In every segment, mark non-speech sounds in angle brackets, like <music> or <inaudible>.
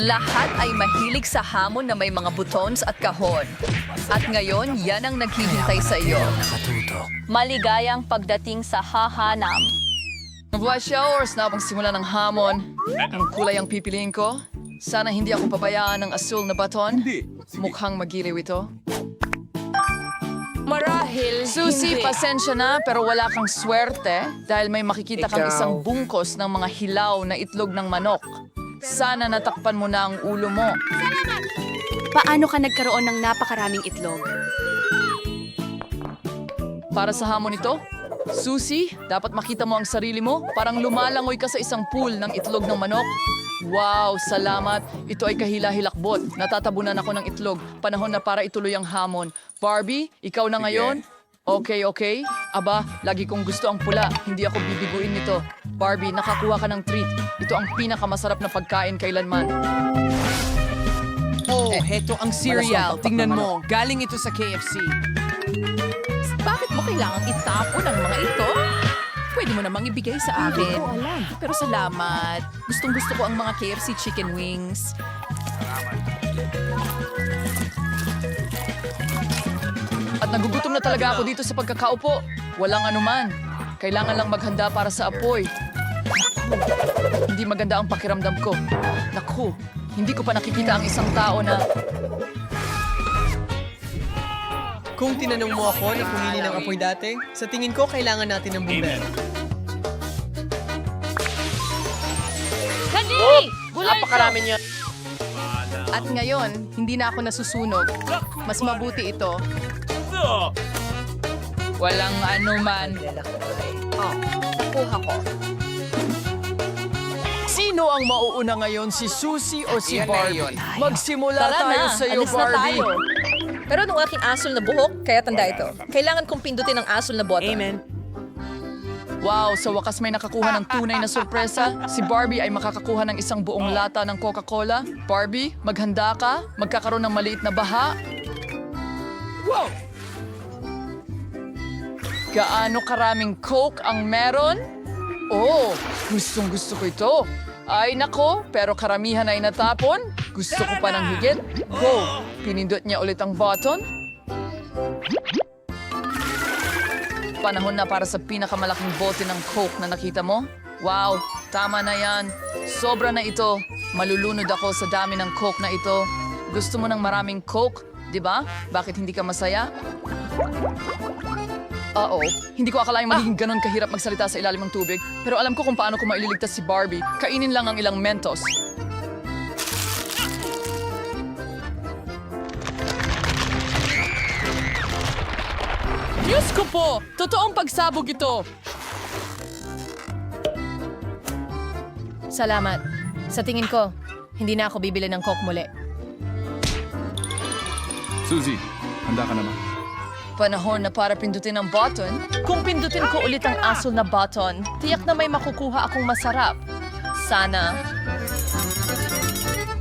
Lahat ay mahilig sa hamon na may mga buttons at kahon. At ngayon, yan ang naghihintay sa iyo. Maligayang pagdating sa hahanam. Flash hours na pang simula ng hamon. Ang kulay ang pipiliin ko. Sana hindi ako pabayaan ng asul na baton. Mukhang magiliw ito. Marahil, Susi, pasensya na pero wala kang swerte dahil may makikita kang isang bungkos ng mga hilaw na itlog ng manok. Sana natakpan mo na ang ulo mo. Paano ka nagkaroon ng napakaraming itlog? Para sa hamon ito, Susi, dapat makita mo ang sarili mo. Parang lumalangoy ka sa isang pool ng itlog ng manok. Wow, salamat. Ito ay kahila-hilakbot. Natatabunan ako ng itlog. Panahon na para ituloy ang hamon. Barbie, ikaw na ngayon? Okay, okay. Aba, lagi kong gusto ang pula. Hindi ako bibiguin nito. Barbie, nakakuha ka ng treat. Ito ang pinakamasarap na pagkain kailanman. Oh, heto ang cereal. Tingnan mo, galing ito sa KFC. Bakit mo kailangang itapon ang mga ito? Pwede mo namang ibigay sa akin. Pero salamat. Gustong gusto ko ang mga KFC chicken wings. At nagugutom na talaga ako dito sa pagkakaupo. Walang anuman. Kailangan lang maghanda para sa apoy. Naku, hindi maganda ang pakiramdam ko. Naku, hindi ko pa nakikita ang isang tao na... Kung tinanong mo ako na pumili ng apoy dati, sa tingin ko kailangan natin ng bumbero. Napakarami niya. At ngayon, hindi na ako nasusunog. Mas mabuti ito. Walang anuman. Kuha ko. Sino ang mauuna ngayon, si Susie o si Yan na Barbie? yun. Magsimula Tara tayo na, sa iyo, alis na Barbie. tayo. Pero nung aking asul na buhok, kaya tanda ito. Kailangan kong pindutin ang asul na button. Amen. Wow, sa wakas may nakakuha ng tunay na sorpresa. Si Barbie ay makakakuha ng isang buong lata ng Coca-Cola. Barbie, maghanda ka. Magkakaroon ng maliit na baha. Wow! Gaano karaming Coke ang meron? Oh, gustong gusto ko ito. Ay nako, pero karamihan ay natapon. Gusto ko pa ng higit. Go! Pinindot niya ulit ang button. Panahon na para sa pinakamalaking bote ng Coke na nakita mo. Wow, tama na yan. Sobra na ito. Malulunod ako sa dami ng Coke na ito. Gusto mo ng maraming Coke, di ba? Bakit hindi ka masaya? Oo, hindi ko akalaing magiging ganon kahirap magsalita sa ilalim ng tubig. Pero alam ko kung paano ko maililigtas si Barbie. Kainin lang ang ilang Mentos. Diyos ko po! Totoong pagsabog ito! Salamat. Sa tingin ko, hindi na ako bibili ng Coke muli. Suzy, handa ka naman. Panahon na para pindutin ang button. Kung pindutin ko ulit ang asul na button, tiyak na may makukuha akong masarap. Sana.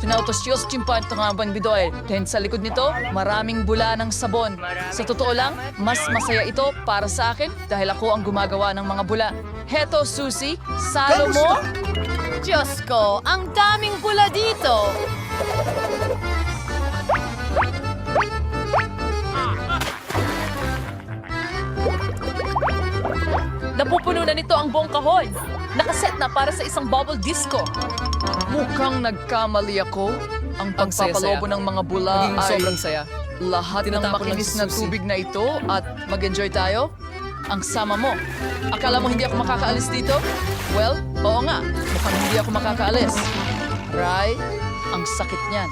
Pinautos Diyos chimpan tangaban bidoy. Dahil sa likod nito, maraming bula ng sabon. Sa totoo lang, mas masaya ito para sa akin dahil ako ang gumagawa ng mga bula. Heto, Susie, salo mo? Diyos ko, ang daming bula dito! Napupuno na nito ang buong kahon. Nakaset na para sa isang bubble disco. Mukhang nagkamali ako. Ang pagpapalobo ng mga bula Maging ay sobrang saya. lahat ng makinis na tubig na ito at mag-enjoy tayo. Ang sama mo. Akala mo hindi ako makakaalis dito? Well, oo nga. Mukhang hindi ako makakaalis. Ray, ang sakit niyan.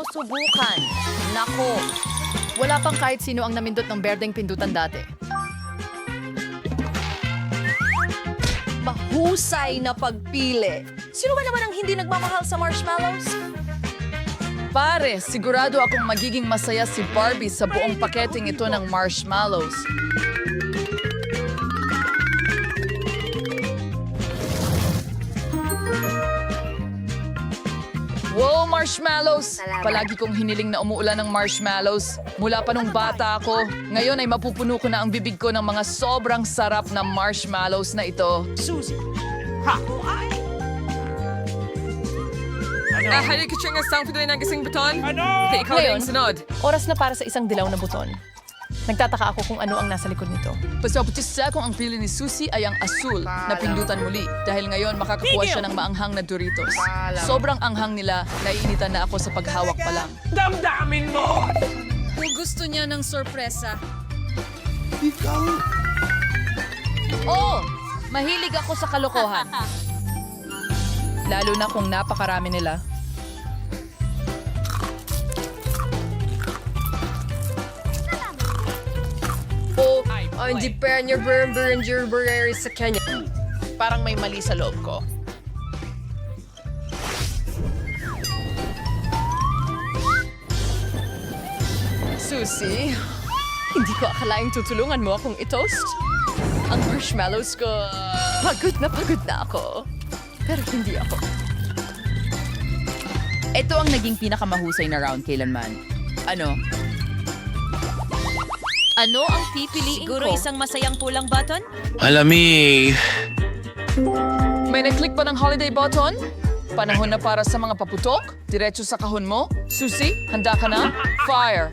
Mo subukan? Nako, Wala pang kahit sino ang namindot ng berdeng pindutan dati. mahusay na pagpili. Sino ba naman ang hindi nagmamahal sa marshmallows? Pare, sigurado akong magiging masaya si Barbie sa buong paketing ito ng marshmallows. Wow, marshmallows! Palagi kong hiniling na umuulan ng marshmallows. Mula pa nung bata ako. Ngayon ay mapupuno ko na ang bibig ko ng mga sobrang sarap na marshmallows na ito. Ah, halika siya nga sang pituloy ng gising buton. Ano? ikaw na yung sunod. Oras na para sa isang dilaw na buton. Nagtataka ako kung ano ang nasa likod nito. Pasaputisa kung ang pili ni Susie ay ang asul na pindutan muli dahil ngayon makakakuha siya ng maanghang na Doritos. Sobrang anghang nila, naiinitan na ako sa paghawak pa lang. Kung gusto niya ng sorpresa. Oh! Mahilig ako sa kalokohan. <laughs> Lalo na kung napakarami nila. Ang Japan your burn and your burger sa Kenya. Parang may mali sa loob ko. Susie, hindi ko akalaing tutulungan mo akong itoast. Ang marshmallows ko, pagod na pagod na ako. Pero hindi ako. Ito ang naging pinakamahusay na round kailanman. Ano? Ano ang pipiliin Siguro ko? isang masayang pulang button? Alami, May nag-click pa ng holiday button? Panahon na para sa mga paputok? Diretso sa kahon mo? Susie, handa ka na? Fire!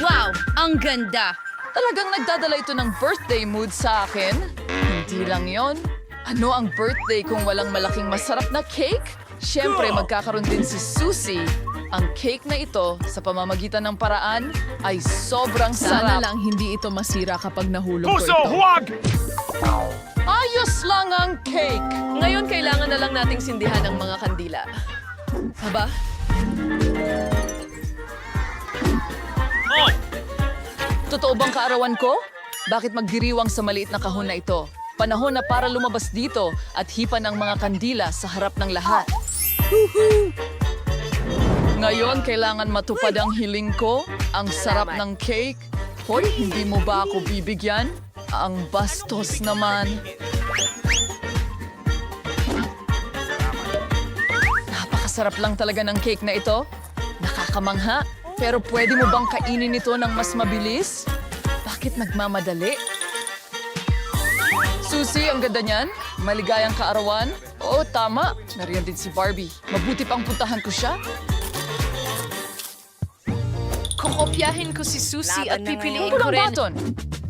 Wow! Ang ganda! Talagang nagdadala ito ng birthday mood sa akin. Hindi lang yon. Ano ang birthday kung walang malaking masarap na cake? Siyempre, magkakaroon din si Susie. Ang cake na ito, sa pamamagitan ng paraan, ay sobrang Sana sarap. lang hindi ito masira kapag nahulog ko Puso, ito. huwag! Ayos lang ang cake! Ngayon, kailangan na lang nating sindihan ang mga kandila. Haba? Totoo bang kaarawan ko? Bakit magdiriwang sa maliit na kahon na ito? Panahon na para lumabas dito at hipan ang mga kandila sa harap ng lahat. Ngayon, kailangan matupad ang hiling ko. Ang sarap ng cake. Hoy, hindi mo ba ako bibigyan? Ang bastos naman. Napakasarap lang talaga ng cake na ito. Nakakamangha. Pero pwede mo bang kainin ito ng mas mabilis? Bakit nagmamadali? Susie, ang ganda niyan. Maligayang kaarawan. Oo, tama. Nariyan din si Barbie. Mabuti pang puntahan ko siya. Kokopyahin ko si Susie at pipiliin ko lang rin. baton?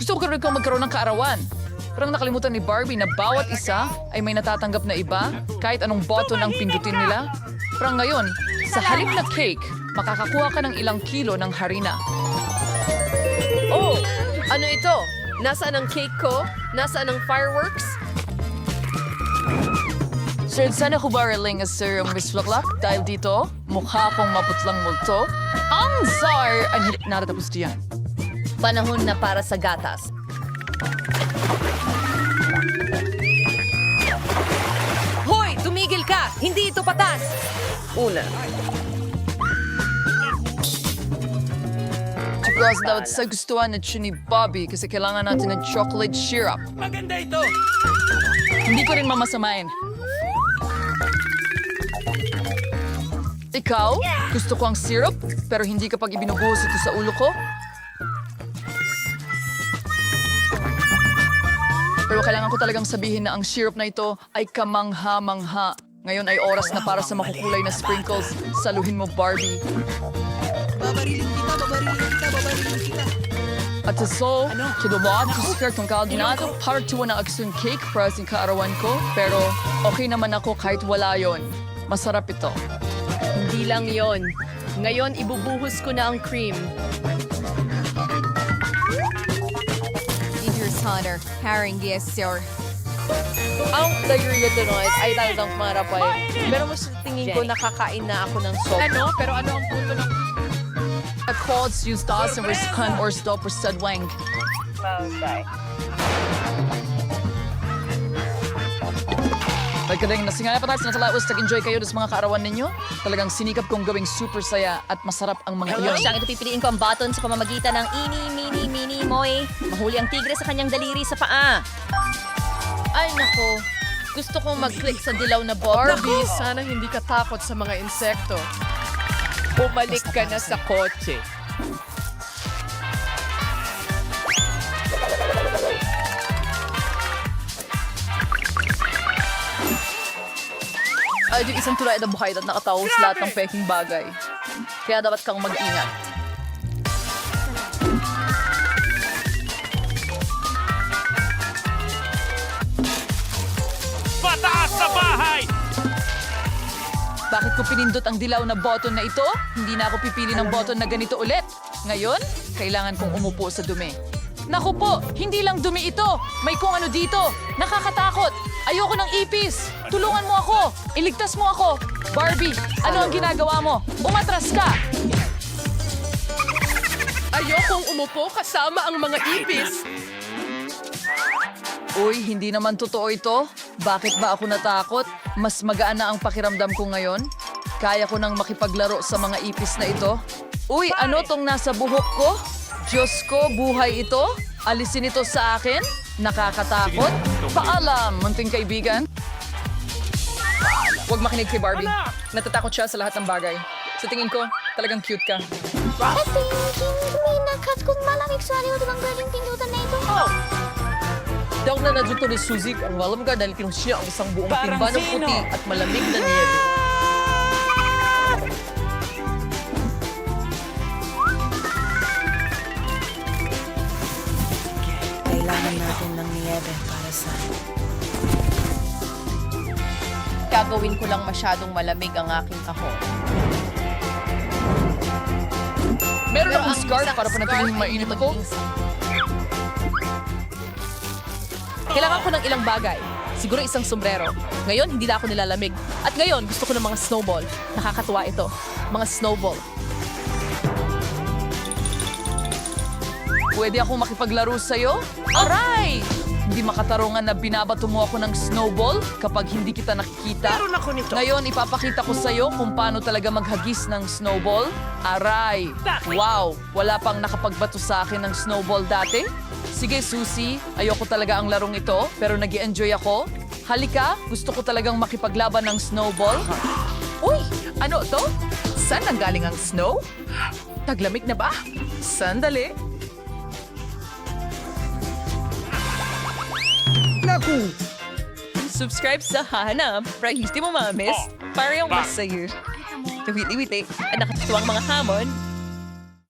Gusto ko rin kong magkaroon ng kaarawan. Parang nakalimutan ni Barbie na bawat isa ay may natatanggap na iba kahit anong button ang pindutin nila. Parang ngayon, sa halip na cake, makakakuha ka ng ilang kilo ng harina. Oh! Ano ito? Nasaan ang cake ko? Nasaan ang fireworks? Sir, sana ko ba reling as Sir Miss Flaklak? Dahil dito, mukha akong maputlang multo. Ang czar! Ang hindi natatapos diyan. Panahon na para sa gatas. Hoy! Tumigil ka! Hindi ito patas! Una. Siguro dapat sa gustuhan na siya ni Bobby kasi kailangan natin ng chocolate syrup. Maganda ito! Hindi ko rin mamasamain. Ikaw? Gusto ko ang syrup, pero hindi kapag ibinubuhos ito sa ulo ko. Pero kailangan ko talagang sabihin na ang syrup na ito ay kamangha-mangha. Ngayon ay oras na para sa makukulay na sprinkles. Saluhin mo, Barbie. At so, kinuha ko sa skirt ng kaldinat, part 2 ng aksyon cake para sa kaarawan ko, pero okay naman ako kahit wala yon. Masarap ito. Hindi lang yon. Ngayon, ibubuhos ko na ang cream. Here's Hunter. Haring yes, sir. Ang diarrhea tonight ay talagang marapay. Pero mas tingin ko nakakain na ako ng sopa. Ano? Pero ano ang punto ng... At calls use das and riskan or stop or sedwang. Nagkadang nasingaya pa tayo sa laos, nag-enjoy kayo sa mga kaarawan ninyo. Talagang sinikap kong gawing super saya at masarap ang mga iyon. Siyang ito pipiliin ko ang button sa pamamagitan ng ini, mini, mini, moy. Mahuli ang tigre sa kanyang daliri sa paa. Ay, nako. Gusto kong mag-click sa dilaw na. Barbie, sana hindi ka takot sa mga insekto. Bumalik ka na sa kotse. Ay, di isang tulay na buhay at nakataw sa lahat ng peking bagay. Kaya dapat kang mag-ingat. Pataas sa bahay! Bakit ko pinindot ang dilaw na button na ito? Hindi na ako pipili ng button na ganito ulit. Ngayon, kailangan kong umupo sa dumi. Naku po, hindi lang dumi ito. May kung ano dito. Nakakatakot. Ayoko ng ipis. Tulungan mo ako. Iligtas mo ako. Barbie, ano ang ginagawa mo? Umatras ka. Ayokong umupo kasama ang mga ipis. Uy, hindi naman totoo ito. Bakit ba ako natakot? Mas magaan na ang pakiramdam ko ngayon. Kaya ko nang makipaglaro sa mga ipis na ito. Uy, ano tong nasa buhok ko? Diyos ko, buhay ito? Alisin ito sa akin? Nakakatakot? Paalam, munting kaibigan. Huwag makinig kay Barbie. Natatakot siya sa lahat ng bagay. Sa tingin ko, talagang cute ka. kung malamig sa aliw ng galing pindutan na ito. Daw na nadito ni Suzy ang walang ka dahil kinuha siya ang isang buong timba ng puti at malamig na niyebe. 7 para sa Gagawin ko lang masyadong malamig ang aking kahon. Meron akong scarf para panatiling mainit ako. Kailangan ko ng ilang bagay. Siguro isang sombrero. Ngayon, hindi na ako nilalamig. At ngayon, gusto ko ng mga snowball. Nakakatuwa ito. Mga snowball. Pwede akong makipaglaro sa'yo? Aray! Hindi makatarungan na binabato mo ako ng snowball kapag hindi kita nakikita. Meron ako nito. Ngayon, ipapakita ko sa'yo kung paano talaga maghagis ng snowball. Aray! Wow! Wala pang nakapagbato sa akin ng snowball dati. Sige, Susie. Ayoko talaga ang larong ito, pero nag enjoy ako. Halika, gusto ko talagang makipaglaban ng snowball. Uy! Ano to? Saan nanggaling ang snow? Taglamig na ba? Sandali. Subscribe sa Hanap para hindi mo ma-miss. Para yung masaya. Wait, wait, Ang nakatuwang mga hamon